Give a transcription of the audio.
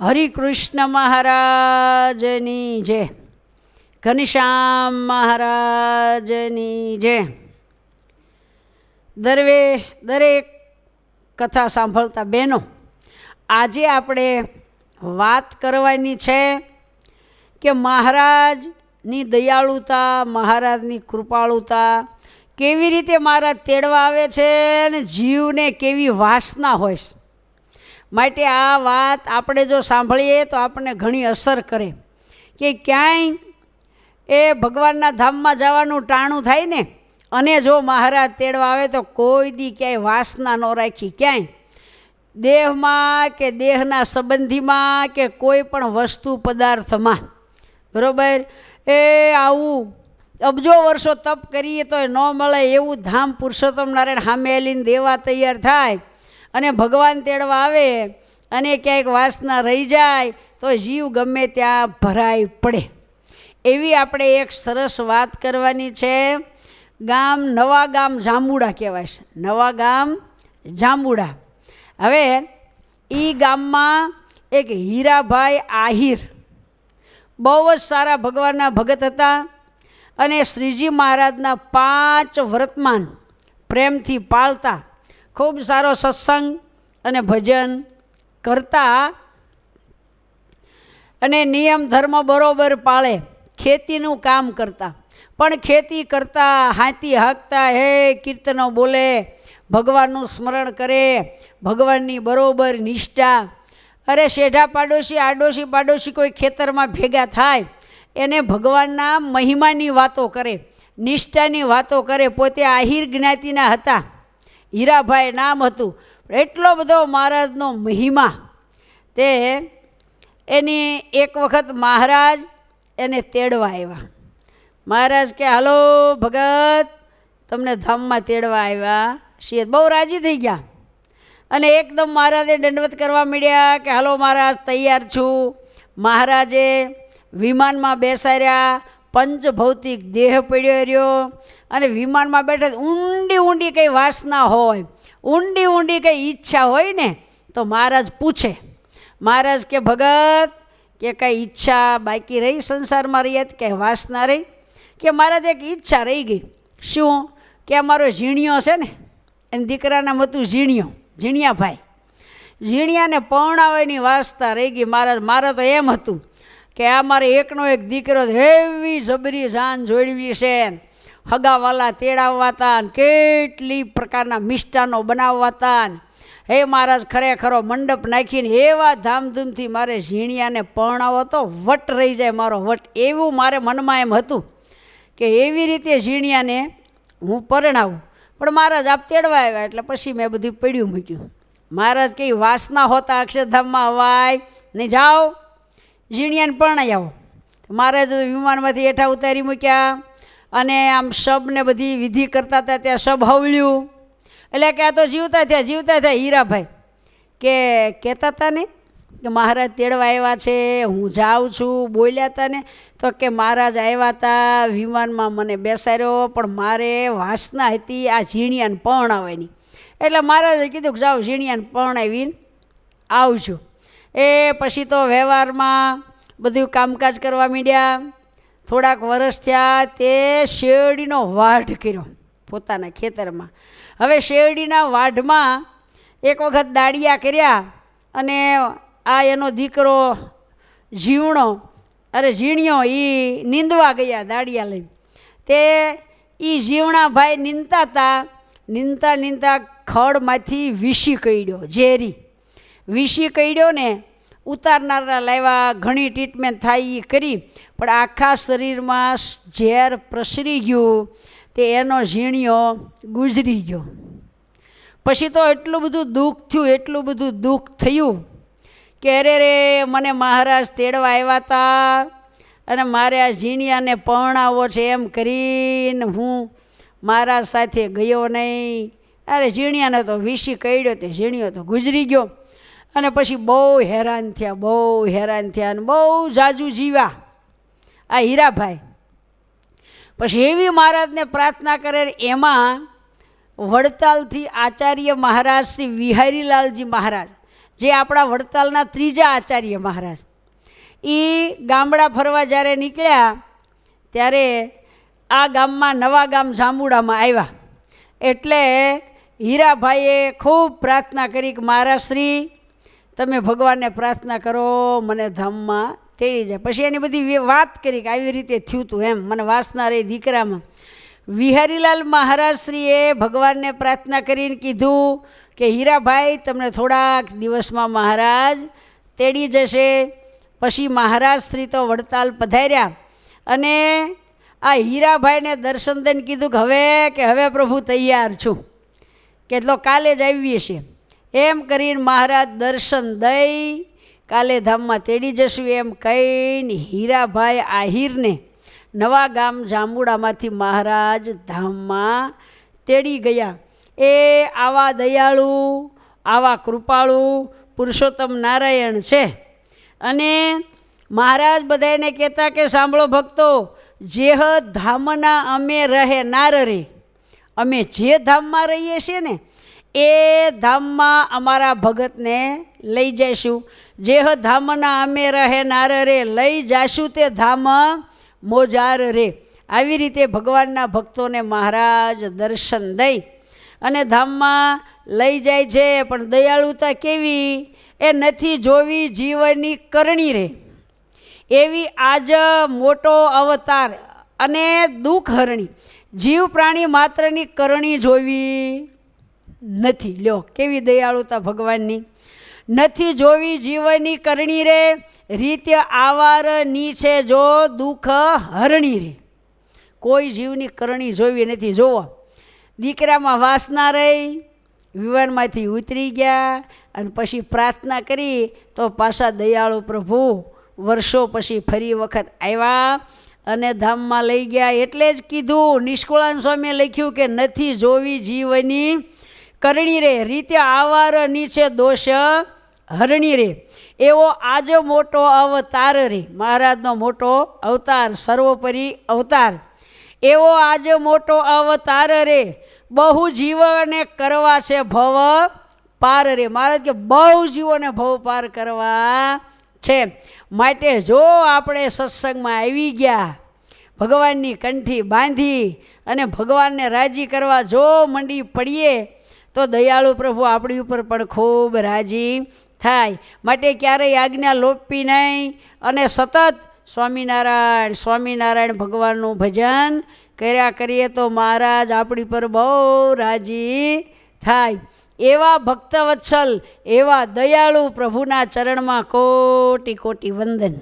હરિકૃષ્ણ મહારાજની જય. ઘનશ્યામ મહારાજની જય. દરવે દરેક કથા સાંભળતા બહેનો, આજે આપણે વાત કરવાની છે કે મહારાજની દયાળુતા, મહારાજની કૃપાળુતા કેવી રીતે મહારાજ તેડવા આવે છે અને જીવને કેવી વાસના હોય છે. માટે આ વાત આપણે જો સાંભળીએ તો આપણને ઘણી અસર કરે. કે ક્યાંય એ ભગવાનના ધામમાં જવાનું ટાણું થાય ને, અને જો મહારાજ તેડવા આવે તો કોઈ દી ક્યાંય વાસના ન રાખી. ક્યાંય? દેહમાં કે દેહના સંબંધીમાં કે કોઈ પણ વસ્તુ પદાર્થમાં. બરાબર? એ આવું અબજો વર્ષો તપ કરીએ તો ન મળે એવું ધામ પુરુષોત્તમ નારાયણ હામે દેવા તૈયાર થાય. અને ભગવાન તેડવા આવે અને ક્યાંક વાસના રહી જાય, તો જીવ ગમે ત્યાં ભરાઈ પડે. એવી આપણે એક સરસ વાત કરવાની છે. ગામ નવા ગામ જાંબુડા કહેવાય છે. નવા ગામ જાંબુડા. હવે એ ગામમાં એક હીરાભાઈ આહિર. બહુ જ સારા ભગવાનના ભગત હતા અને શ્રીજી મહારાજના પાંચ વર્તમાન પ્રેમથી પાળતા ખૂબ સારો સત્સંગ અને ભજન કરતા અને નિયમ ધર્મ બરોબર પાળે, ખેતીનું કામ કરતા. પણ ખેતી કરતા હાથી હાંકતા, હે કીર્તનો બોલે, ભગવાનનું સ્મરણ કરે, ભગવાનની બરોબર નિષ્ઠા. અરે શેઢા પાડોશી, આડોશી પાડોશી કોઈ ખેતરમાં ભેગા થાય, એને ભગવાનના મહિમાની વાતો કરે, નિષ્ઠાની વાતો કરે, પોતે આહિર જ્ઞાતિના હતા. હીરાભાઈ નામ હતું. એટલો બધો મહારાજનો મહિમા. તે એની એક વખત મહારાજ એને તેડવા આવ્યા. મહારાજ કે, હાલો ભગત, તમને ધામમાં તેડવા આવ્યા છીએ. બહુ રાજી થઈ ગયા. અને એકદમ મહારાજે દંડવત કરવા માંડ્યા કે, હાલો મહારાજ, તૈયાર છું. મહારાજે વિમાનમાં બેસાડ્યા. પંચભૌતિક દેહ પડ્યો રહ્યો અને વિમાનમાં બેઠા ઊંડી ઊંડી કંઈ વાસના હોય, ઊંડી ઊંડી કંઈ ઈચ્છા હોય ને, તો મહારાજ પૂછે. મહારાજ કે, ભગત, કે કંઈ ઈચ્છા બાકી રહી સંસારમાં રહી કે વાસના રહી? કે, મહારાજ, એક ઈચ્છા રહી ગઈ. શું? કે અમારો ઝીણિયો છે ને, એને દીકરાના હતું ઝીણિયો, ઝીણિયાભાઈ. ઝીણિયાને પૌણાવાની વાસતા રહી ગઈ, મહારાજ. મારે તો એમ હતું કે આ મારે એકનો એક દીકરો હેવી જબરી જાન જોડવી છે હગાવાલા તેડાવવાતા ને કેટલી પ્રકારના મિષ્ટાનો બનાવવાતા હે મહારાજ, ખરેખરો મંડપ નાખીને એવા ધામધૂમથી મારે ઝીણિયાને પરણાવો તો વટ રહી જાય મારો વટ. એવું મારે મનમાં એમ હતું કે એવી રીતે ઝીણિયાને હું પરણાવું. પણ મહારાજ, આપ તેડવા આવ્યા એટલે પછી મેં બધું પડ્યું મૂક્યું. મહારાજ, કઈ વાસના હોતા અક્ષરધામમાં હવાય નહીં જાઓ. ઝીણિયાને પરણાઈ આવો. મહારાજ વિમાનમાંથી હેઠા ઉતારી મૂક્યા. અને આમ શબને બધી વિધિ કરતા હતા, ત્યાં શબ હવળ્યું. એટલે કે આ તો જીવતા થયા જીવતા થયા, હીરાભાઈ. કે કહેતા હતા ને, કે મહારાજ તેડવા આવ્યા છે, હું જાઉં છું, બોલ્યા હતા ને, તો કે મહારાજ આવ્યા હતા વિમાનમાં મને બેસાડ્યો, પણ મારે વાસના હતી આ ઝીણિયાને પરણાવવાની. એટલે મહારાજે કીધું કે જાઓ ઝીણિયાને પરણાવીને આવજો. એ પછી તો વ્યવહારમાં બધું કામકાજ કરવા માંડ્યા. થોડાક વરસ થયા તે શેરડીનો વાઢ કર્યો પોતાના ખેતરમાં. હવે શેરડીના વાઢમાં એક વખત દાડિયા કર્યા અને આ એનો દીકરો ઝીવણો અરે ઝીણ્યો એ નીંદવા ગયા દાડિયા લઈને. તે એ ઝીવણા ભાઈ નીંદતા હતા નીંદતા નીંદતા ખડમાંથી વિશી કર્યો ઝેરી. વિશી કઈડ્યો ને, ઉતારનારા લાવ્યા ઘણી ટ્રીટમેન્ટ થાય એ કરી, પણ આખા શરીરમાં ઝેર પ્રસરી ગયું, તે એનો ઝીણિયો ગુજરી ગયો. પછી તો એટલું બધું દુઃખ થયું, એટલું બધું દુઃખ થયું કે અરે રે, મને મહારાજ તેડવા આવ્યા હતા અને મારે આ ઝીણિયાને પરણાવો છે એમ કરીને હું મહારાજ સાથે ગયો નહીં. અરે ઝીણિયાને તો વિશી કઈડ્યો તે, ઝીણિયો તો ગુજરી ગયો. અને પછી બહુ હેરાન થયા, બહુ હેરાન થયા અને બહુ જાજુ જીવ્યા. આ હીરાભાઈ. પછી એવી મહારાજને પ્રાર્થના કરે એમાં વડતાલથી આચાર્ય મહારાજ શ્રી વિહારીલાલજી મહારાજ, જે આપણા વડતાલના ત્રીજા આચાર્ય મહારાજ, એ ગામડા ફરવા જ્યારે નીકળ્યા, ત્યારે આ ગામમાં નવા ગામ જાંબુડામાં આવ્યા. એટલે હીરાભાઈએ ખૂબ પ્રાર્થના કરી કે મહારાજ શ્રી તમે ભગવાનને પ્રાર્થના કરો, મને ધામમાં તેડી જાય. પછી એની બધી વાત કરી કે આવી રીતે થયું હતું એમ. મને વાસના રહી દીકરામાં. વિહારીલાલ મહારાજશ્રીએ ભગવાનને પ્રાર્થના કરીને કીધું કે, હીરાભાઈ, તમને થોડાક દિવસમાં મહારાજ તેડી જશે. પછી મહારાજ શ્રી તો વડતાલ પધાર્યા અને આ હીરાભાઈને દર્શન દઈને કીધું કે, હવે કે, હવે પ્રભુ તૈયાર છું. કેટલો કાલે જ આવીએ છીએ. એમ કરીને મહારાજ દર્શન દઈ કાલે ધામમાં તેડી જશું એમ કહીને હીરાભાઈ આહિરને નવા ગામ જાંબુડામાંથી મહારાજ ધામમાં તેડી ગયા. એ આવા દયાળુ, આવા કૃપાળુ પુરુષોત્તમ નારાયણ છે. અને મહારાજ બધાને કહેતા કે સાંભળો ભક્તો, જેહ ધામના અમે રહે નાર રે અમે જે ધામમાં રહીએ છીએ ને એ ધામમાં અમારા ભગતને લઈ જઈશું. જે ધામના અમે રહે નાર રે, લઈ જાશું તે ધામ મોજાર રે. આવી રીતે ભગવાનના ભક્તોને મહારાજ દર્શન દઈ અને ધામમાં લઈ જાય છે. પણ દયાળુતા કેવી? એ નથી જોવી જીવનની કરણી રે. એવી આજ મોટો અવતાર અને દુઃખ હરણી જીવ પ્રાણી માત્રની કરણી જોવી. નથી. લ્યો, કેવી દયાળુતા ભગવાનની? નથી જોવી જીવની કરણી રે, રીત આવારની છે જો દુઃખ હરણી રે. કોઈ જીવની કરણી જોવી નથી. જોવો દીકરામાં વાસના રહી, વિવાનમાંથી ઉતરી ગયા અને પછી પ્રાર્થના કરી, તો પાછા દયાળુ પ્રભુ વર્ષો પછી ફરી વખત આવ્યા અને ધામમાં લઈ ગયા. એટલે જ કીધું નિષ્કુળાન સ્વામીએ લખ્યું કે નથી જોવી જીવની કરણી રે રીતે આવાર નીચે દોષ હરણી રે એવો આજ મોટો અવતાર રે. મહારાજનો મોટો અવતાર, સર્વોપરી અવતાર. એવો આજે મોટો અવતાર રે. બહુ જીવોને કરવા છે ભવ પાર રે. મહારાજ કે બહુ જીવોને ભવ પાર કરવા છે. માટે જો આપણે સત્સંગમાં આવી ગયા, ભગવાનની કંઠી બાંધી અને ભગવાનને રાજી કરવા જો મંડી પડીએ તો દયાળુ પ્રભુ આપણી ઉપર પણ ખૂબ રાજી થાય. માટે ક્યારેય આજ્ઞા લોપી નહીં અને સતત સ્વામિનારાયણ સ્વામિનારાયણ ભગવાનનું ભજન કર્યા કરીએ તો મહારાજ આપણી પર બહુ રાજી થાય. એવા ભક્તવત્સલ, એવા દયાળુ પ્રભુના ચરણમાં કોટી કોટી વંદન.